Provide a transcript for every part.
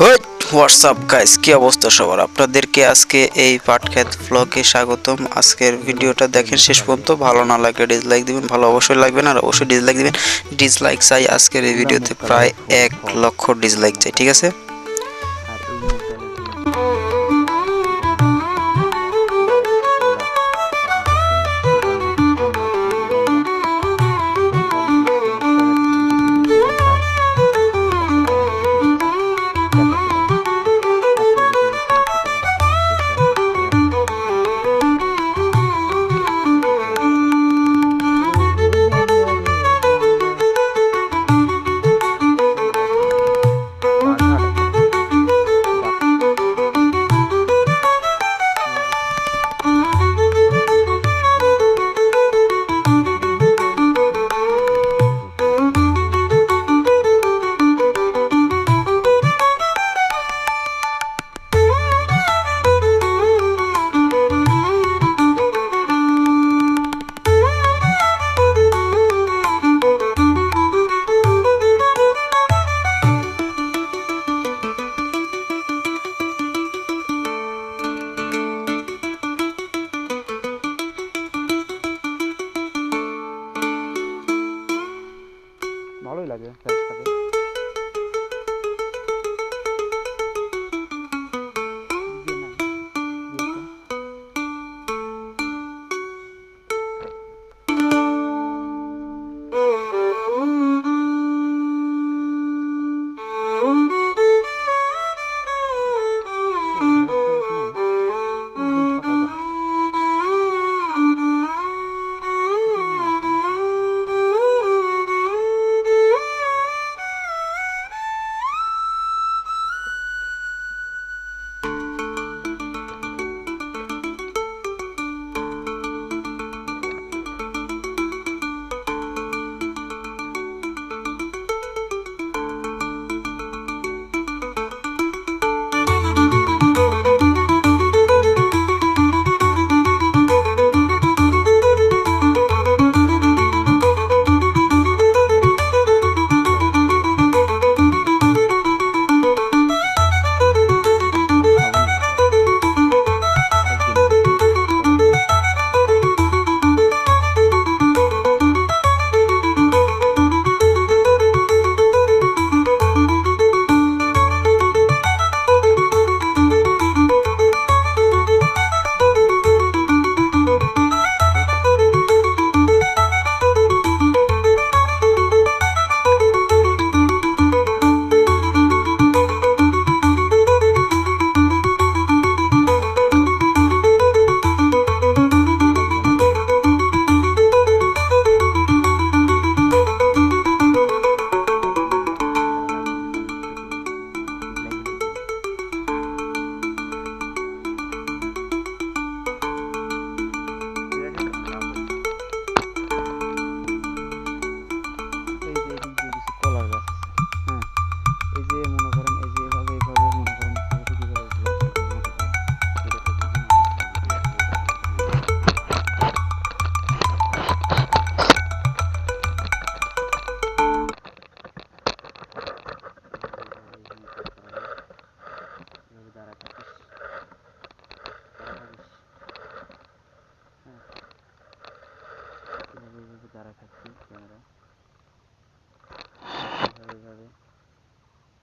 WhatsApp guys কি অবস্থা সবার? আপনাদেরকে আজকে এই পাটখ্যাত ব্লগে স্বাগতম। আজকের ভিডিওটা দেখেন শেষ পর্যন্ত। ভালো না লাগে ডিসলাইক দিবেন, ভালো অবশ্যই লাগবে না, আর অবশ্যই ডিসলাইক দিবেন। ডিসলাইক চাই আজকের এই ভিডিওতে প্রায় এক লক্ষ ডিসলাইক চাই, ঠিক আছে?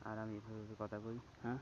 আর আমি এভাবে কথা কই হ্যাঁ?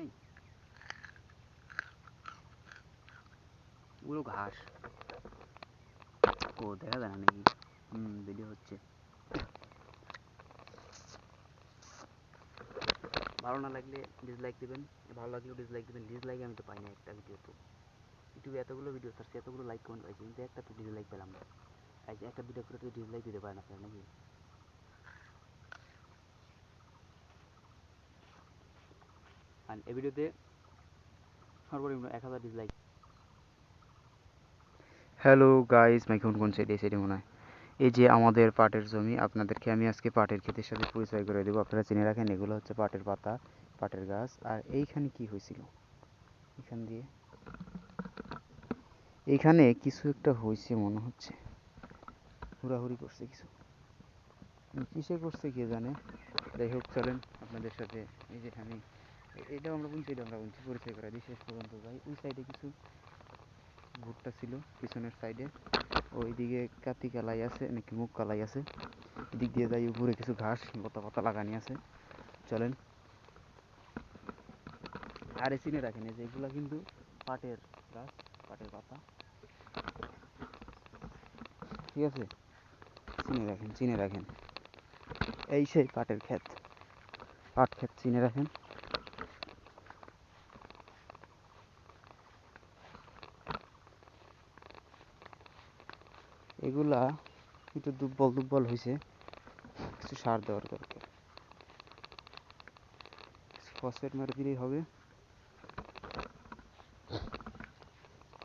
নেই ঘাস। ও, দেখা যায় না নাকি? ভিডিও হচ্ছে। ভালো না লাগলে ডিসলাইক দিবেন। ভালো লাগলেও ডিসলাইক দেবেন। ডিসলাইক আমি তো পাই না একটা ভিডিও তো। ইউটিউবে এতগুলো ভিডিও সার্চে এতগুলো লাইক কমেন্ট পাইছি, কিন্তু একটা তো ডিসলাইক পেলাম না। একটা ভিডিও করে তো ডিসলাইক দিতে পারেন আপনারা নাকি? আর এই ভিডিওতে সর্বনিম্ন এক হাজার ডিসলাইক হ্যালো গাইস মাইক কোন কোন সাইডে সাইডে মনে হয়? এই যে আমাদের পাটের জমি, আপনাদেরকে আমি আজকে পাটের ক্ষেতের সাথে পরিচয় করে দেবো। আপনারা চিনে রাখেন, এগুলো হচ্ছে পাটের পাতা, পাটের গাছ। আর এইখানে কি হয়েছিল? এখান দিয়ে। এইখানে কিছু একটা হয়েছে মনে হচ্ছে। হুড়াহুড়ি করছে কিছু। কিসে করছে কে জানে? যাই হোক, চলেন আপনাদের সাথে এই যে আমি এটাও আমরা বলছি, এটা আমরা বলছি, পরিচয় করা দিই শেষ পর্যন্ত যাই। ওই সাইডে কিছু ভুট্টা ছিল, পিছনের সাইডে ওইদিকে কাতি কালাই আছে, নাকি মুখ কালাই আছে। এদিক দিয়ে যাই, উপরে কিছু ঘাস, লতা পাতা লাগানি আছে। চলেন। আর চিনে রাখেন যে এগুলা কিন্তু পাটের গাছ, পাটের পাতা। ঠিক আছে? চিনে রাখেন চিনে রাখেন। এই সেই পাটের ক্ষেত। পাট ক্ষেত চিনে রাখেন। এগুলা একটু দুর্বল দুর্বল হয়েছে কিছু সার দেওয়ার দরকার। ফসফেট মেরে দিলেই হবে।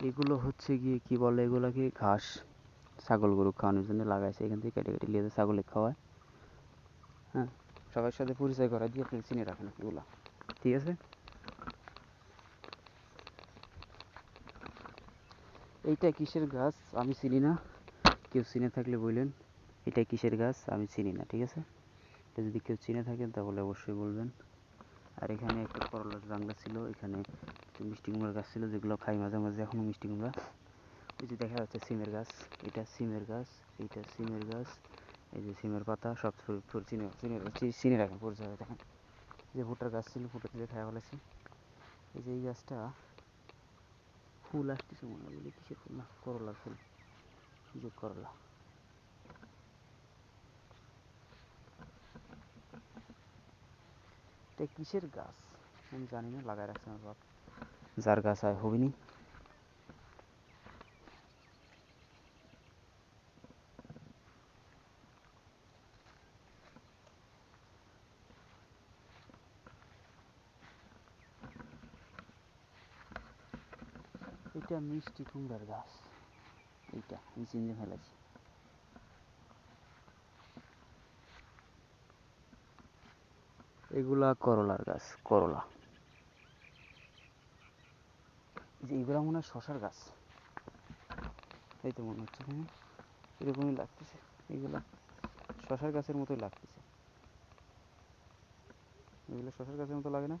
এগুলো হচ্ছে গিয়ে কি বলে এগুলাকে? ঘাস। ছাগল গরু খাওয়ানোর জন্য লাগাইছে। এখান থেকে কেটে কেটে নিয়ে ছাগলে খাওয়ায়। হ্যাঁ? সবার সাথে পরিচয় করা দিয়ে আপনি চিনে রাখেন এগুলা। ঠিক আছে? এইটা কিসের গাছ আমি চিনি না। কেউ চিনে থাকলে বললেন এটা কিসের গাছ? আমি চিনি না, ঠিক আছে? এটা যদি কেউ চিনে থাকেন তাহলে অবশ্যই বলবেন। আর এখানে একটা করলার জাংলা ছিল, এখানে মিষ্টি কুমড়ার গাছ ছিল, যেগুলো খাই মাঝে মাঝে এখনও মিষ্টি কুমড়া। এই যে দেখা যাচ্ছে সিমের গাছ, এটা সিমের গাছ, এইটা সিমের গাছ, এই যে সিমের পাতা, সব চিনে চিনে চিনে রাখেন পরিচয় দেখেন। যে ভুট্টার গাছ ছিল, ভুট্টা দিয়ে খাওয়া ফেলেছি। এই যে এই গাছটা ফুল আসতেছে মনে হয় কিসের ফুল না, করলার ফুল। এই যে করলা। এটা কিসের গাছ? আমি জানি না লাগাই রাখছে আমার বাপ। যার গাছ হয় হবিনি। এটা মিষ্টি কুমড়ার গাছ। এইটা আমি চিনতে ফেলেছি এগুলা করলার গাছ করলা। যে এগুলা মনে হয় শশার গাছ। এই তো মনে হচ্ছে হ্যাঁ এরকমই লাগতেছে এগুলা শশার গাছের মতোই লাগতেছে। এগুলো শশার গাছের মতো লাগে না?